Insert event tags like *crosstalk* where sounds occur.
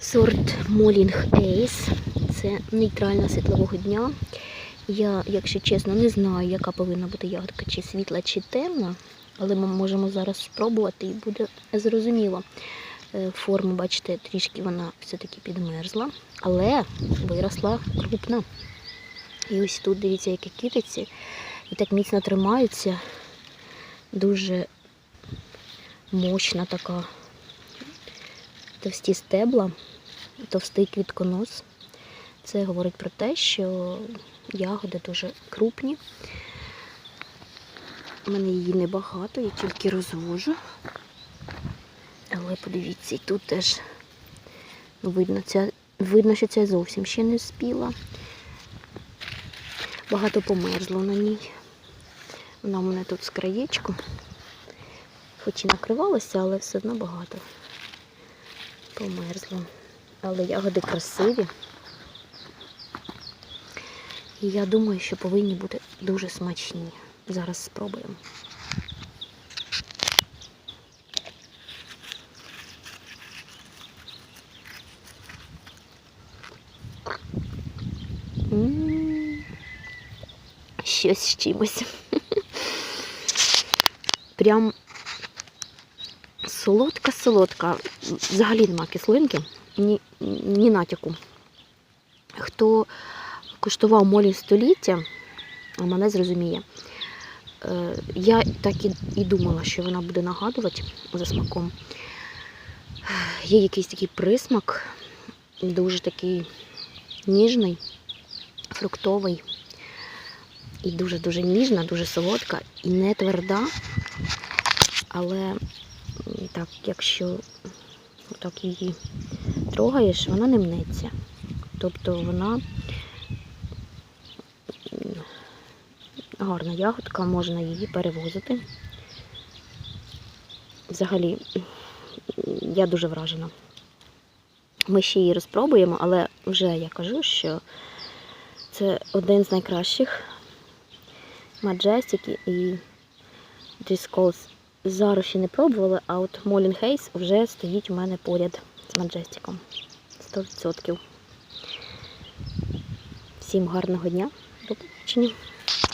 Сорт Молінг Ейс. Це нейтральна світлового дня. Я, якщо чесно, не знаю, яка повинна бути ягодка, чи світла, чи темна. Але ми можемо зараз спробувати і буде зрозуміло. Е, Форму, бачите, трішки вона все-таки підмерзла, але виросла крупна. І ось тут, дивіться, які китиці. І так міцно тримаються. Дуже мощна така товсті стебла, товстий квітконос. Це говорить про те, що ягоди дуже крупні. У мене її небагато, я тільки розвожу. Але подивіться, і тут теж ну, видно, ця, видно, що ця зовсім ще не спіла. Багато померзло на ній. Вона у мене тут з краєчку. Хоч і накривалася, але все одно багато померзло. Але ягоди красиві. І я думаю, що повинні бути дуже смачні. Зараз спробуємо. Щось з чимось. *laughs* Прям солодка-солодка. Взагалі нема кислинки, ні, ні натяку. Хто куштував молі століття, мене зрозуміє. Е, Я так і, і думала, що вона буде нагадувати за смаком. Є якийсь такий присмак, дуже такий ніжний, фруктовий. І дуже-дуже ніжна, дуже солодка і не тверда. Але так, якщо так її трогаєш, вона не мнеться. Тобто вона гарна ягодка, можна її перевозити. Взагалі, я дуже вражена. Ми ще її розпробуємо, але вже я кажу, що це один з найкращих Majestic і Discos зараз ще не пробували, а от Молін Хейс вже стоїть у мене поряд з Маджестиком. 100%. Всім гарного дня. До побачення.